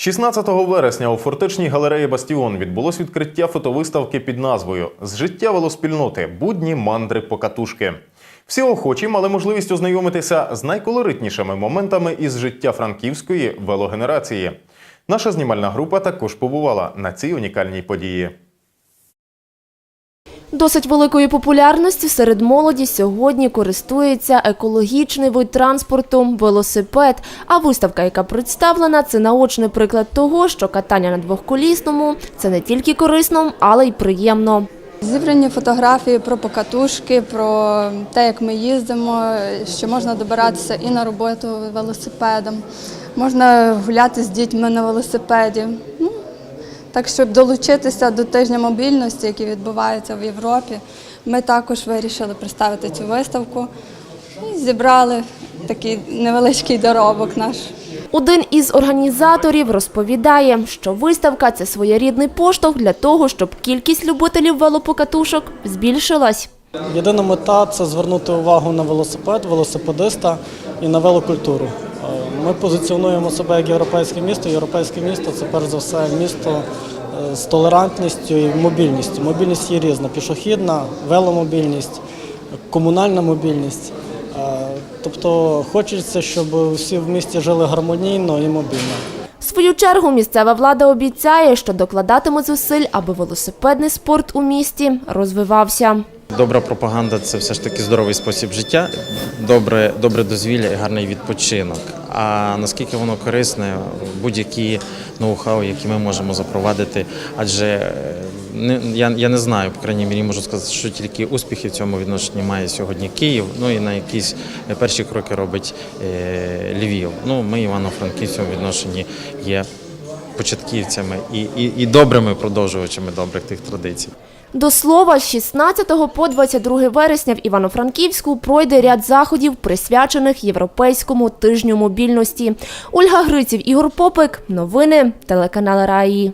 16 вересня у фортечній галереї Бастіон відбулось відкриття фотовиставки під назвою З життя велоспільноти будні мандри покатушки. Всі охочі мали можливість ознайомитися з найколоритнішими моментами із життя франківської велогенерації. Наша знімальна група також побувала на цій унікальній події. Досить великою популярністю серед молоді сьогодні користується екологічний вид транспорту – велосипед. А виставка, яка представлена, це наочний приклад того, що катання на двохколісному – це не тільки корисно, але й приємно. Зібрані фотографії про покатушки, про те, як ми їздимо, що можна добиратися і на роботу велосипедом, можна гуляти з дітьми на велосипеді. Так, щоб долучитися до тижня мобільності, який відбувається в Європі, ми також вирішили представити цю виставку і зібрали такий невеличкий доробок наш. Один із організаторів розповідає, що виставка – це своєрідний поштовх для того, щоб кількість любителів велопокатушок збільшилась. Єдина мета це звернути увагу на велосипед, велосипедиста і на велокультуру. Е, Ми позиціонуємо себе як європейське місто. Європейське місто це перш за все місто е, з толерантністю і мобільністю. Мобільність є різна: пішохідна, веломобільність, комунальна мобільність. Е, Тобто хочеться, щоб всі в місті жили гармонійно і мобільно. В свою чергу місцева влада обіцяє, що докладатиме зусиль, аби велосипедний спорт у місті розвивався. Добра пропаганда це все ж таки здоровий спосіб життя, добре, добре дозвілля і гарний відпочинок. А наскільки воно корисне, будь-які ноу-хау, які ми можемо запровадити, адже е, не, я, я не знаю, по крайній мірі можу сказати, що тільки успіхи в цьому відношенні має сьогодні Київ. Ну і на якісь перші кроки робить е, Львів. Ну, ми Івано-Франківські в цьому відношенні є початківцями і, і, і добрими продовжувачами добрих тих традицій. До слова, з 16 по 22 вересня в Івано-Франківську пройде ряд заходів, присвячених Європейському тижню мобільності. Ольга Гриців, Ігор Попик. Новини телеканал Раї.